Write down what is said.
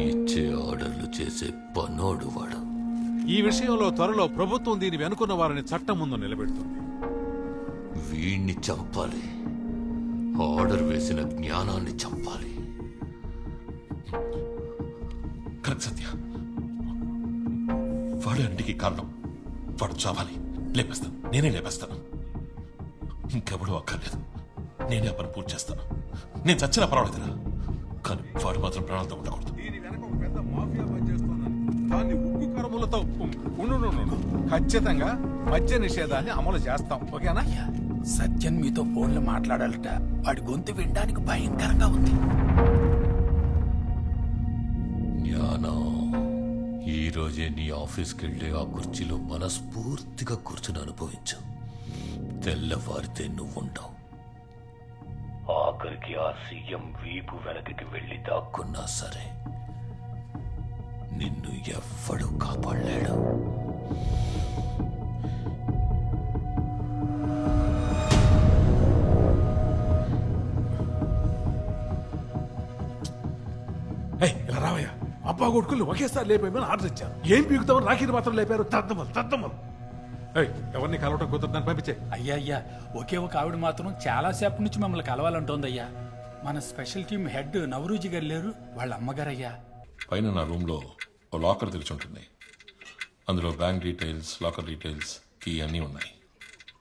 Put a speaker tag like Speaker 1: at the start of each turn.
Speaker 1: ఇచ్చే ఆర్డర్లు చేసే పనోడు వాడు.
Speaker 2: ఈ విషయంలో త్వరలో ప్రభుత్వం దీని వెనుకున్న వారిని చట్టం ముందు నిలబెడుతుంది.
Speaker 1: వీణ్ణి చంపాలి. ఆర్డర్ వేసిన జ్ఞానాన్ని చంపాలి.
Speaker 3: కరెక్ట్ సత్య. వాడు ఇంటికి కారణం వాడు చావాలి. లేపేస్తాను. నేనే లేపేస్తాను. ఇంకెవడూ అక్కర్లేదు. నేనే ఆ పని పూర్తి చేస్తాను. నేను చచ్చినా పర్వాలేదురా. కానీ వాడు మాత్రం ప్రాణాలతో ఉండకూడదు.
Speaker 2: దీని వెనక ఒక పెద్ద మాఫియా పనిచేస్తోందని దాన్ని ఉక్కు కరములతో. ఖచ్చితంగా మద్య నిషేధాన్ని అమలు చేస్తాం. ఓకేనా?
Speaker 4: సత్యన్ మీతో ఫోన్లో మాట్లాడాలట. వాడి గొంతు వినడానికి భయంకరంగా ఉంది.
Speaker 1: జ్ఞానం ఈ రోజే నీ ఆఫీస్కి వెళ్ళి ఆ కుర్చీలో మనస్ఫూర్తిగా కూర్చుని అనుభవించు. తెల్లవారితే నువ్వుండవు. ఆఖరికి ఆ సీఎం వీపు వెనకకి వెళ్ళి దాక్కున్నా సరే నిన్ను ఎవ్వడు కాపాడలేడు.
Speaker 2: రావయ్య. అబ్బా కొడుకులు ఒకేసారి లేపేమని ఆర్డర్ ఇచ్చారు. ఏం పీకుతామని రాఖీని మాత్రం లేపారు. తద్దమలు తద్దమలు ఎవరిని కలవటం కుదరదని పంపించే.
Speaker 4: అయ్యా అయ్యా ఒకే ఒక ఆవిడ మాత్రం చాలా సేపటి నుంచి మిమ్మల్ని కలవాలంటోంది అయ్యా మన స్పెషల్ టీం హెడ్ నవరూజీ గారు లేరు వాళ్ళ అమ్మగారు అయ్యా
Speaker 3: పైన నా రూమ్లో ఓ లాకర్ తెరిచి ఉంటుంది. అందులో bank details locker details key అన్నీ ఉన్నాయి.